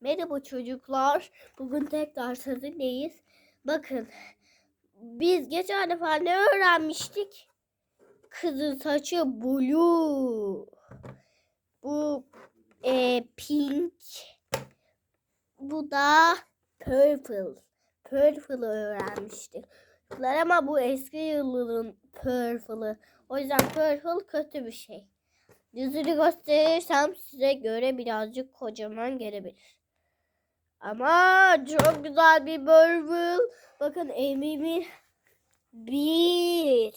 Merhaba çocuklar. Bugün tekrar sizinleyiz. Bakın. Biz geçen defa ne öğrenmiştik? Kızın saçı blue. Bu e, pink. Bu da purple. Purple öğrenmiştik. Ama bu eski yılların purple'ı. O yüzden purple kötü bir şey. Yüzünü gösterirsem size göre birazcık kocaman gelebilir. Ama çok güzel bir purple. Bakın emimin bir,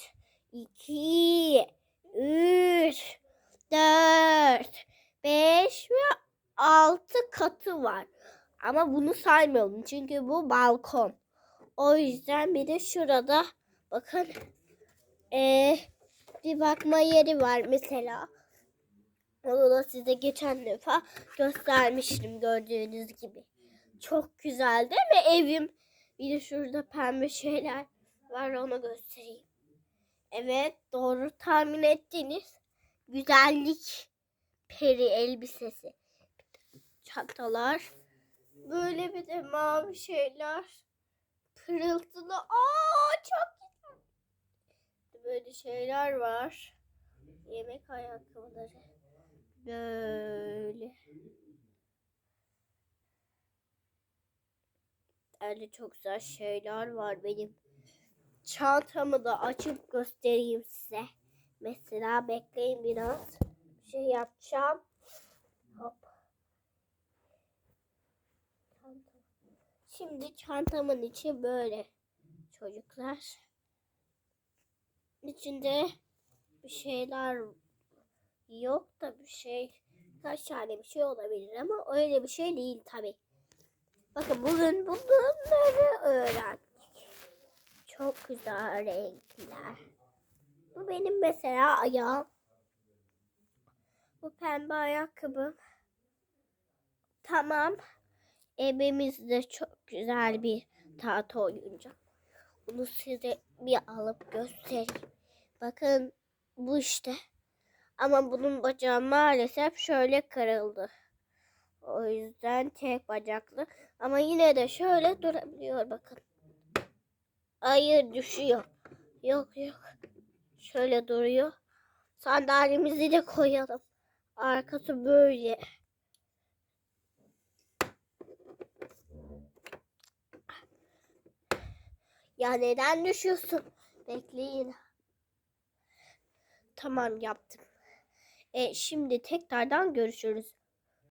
iki, üç, dört, beş ve altı katı var. Ama bunu saymayalım çünkü bu balkon. O yüzden bir de şurada bakın eee, bir bakma yeri var mesela. Onu da size geçen defa göstermiştim gördüğünüz gibi. Çok güzel değil mi evim? Bir de şurada pembe şeyler var onu göstereyim. Evet doğru tahmin ettiniz. Güzellik peri elbisesi. Çantalar. Böyle bir de mavi şeyler. Pırıltılı. Aa çok güzel. Böyle şeyler var. Yemek ayakkabıları. Böyle. Öyle çok güzel şeyler var benim. Çantamı da açıp göstereyim size. Mesela bekleyin biraz. Bir şey yapacağım. Hop. Şimdi çantamın içi böyle çocuklar. İçinde bir şeyler yok da bir şey kaç tane bir şey olabilir ama öyle bir şey değil tabi. Bakın bugün bunları öğrendik. Çok güzel renkler. Bu benim mesela ayağım. Bu pembe ayakkabım. Tamam. Evimizde çok güzel bir tahta oyuncak. Bunu size bir alıp göstereyim. Bakın bu işte. Ama bunun bacağı maalesef şöyle kırıldı. O yüzden tek bacaklı. Ama yine de şöyle durabiliyor bakın. Hayır düşüyor. Yok yok. Şöyle duruyor. Sandalyemizi de koyalım. Arkası böyle. Ya neden düşüyorsun? Bekleyin. Tamam yaptım. E, şimdi tekrardan görüşürüz.